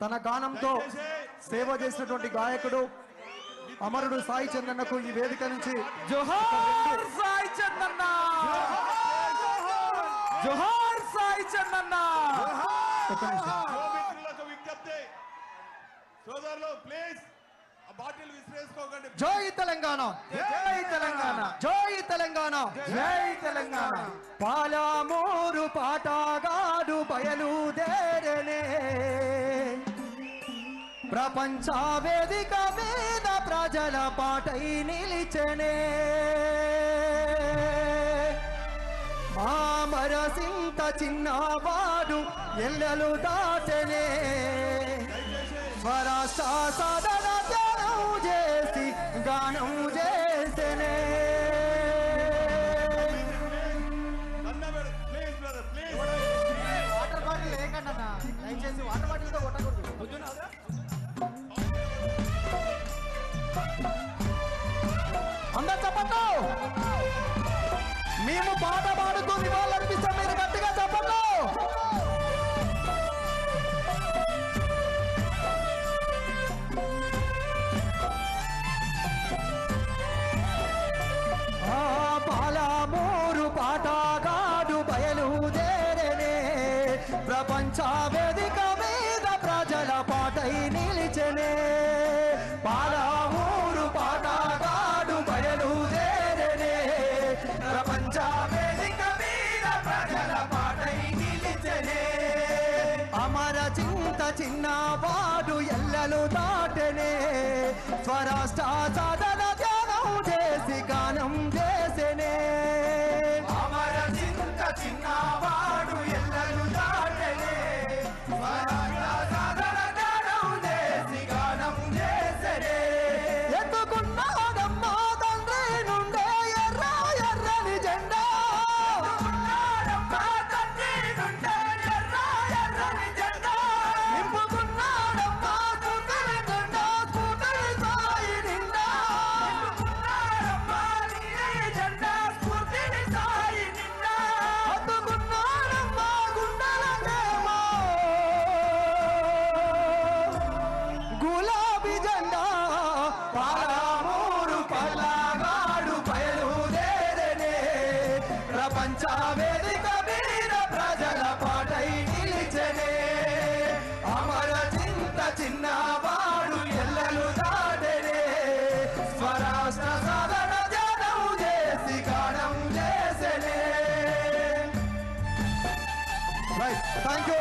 తన గానంతో సేవ చేసినటువంటి గాయకుడు అమరుడు సాయి చందన్నకు ఈ వేదిక నుంచి జోహార్ సాయి చందన్న! జోహార్ సాయి చందన్న! సోదరులు ప్లీజ్ బాటిల్ విసిరేసుకోకండి. జై తెలంగాణ! జై తెలంగాణ! జై తెలంగాణ! జై తెలంగాణ! పాలమూరు పాటగాడు బయలుదేరనే ప్రపంచ వేదిక మీద ప్రజల పాటై నిలిచనే. మామరసింత చిన్నవాడు ఎల్లలు దాటనే స్వరాష్ట్ర సాధన చేసి గానం చేసనే. అందరు చెప్పండు మేము పాట పాడుతూ నివాళులర్పిస్తాం మీరు గట్టిగా చెప్పండు పాలమూరు పాటగాడు బయలుదేరనే. ప్రపంచ వేదిక అమర చింత చిన్నవాడు ఎల్లలు దాటనే స్వరాష్ట్ర సాధన ధ్యానం చేసి గానం చేసనే. అమర చింత చిన్న ప్రపంచవేదిక మీద ప్రజల పాటై నిలిచనే. అమర చింత చిన్నవాడు ఎల్లలు దాటనే. స్వరాష్ట్ర సాధన జనం చేసి గానం చేసనే. Thank you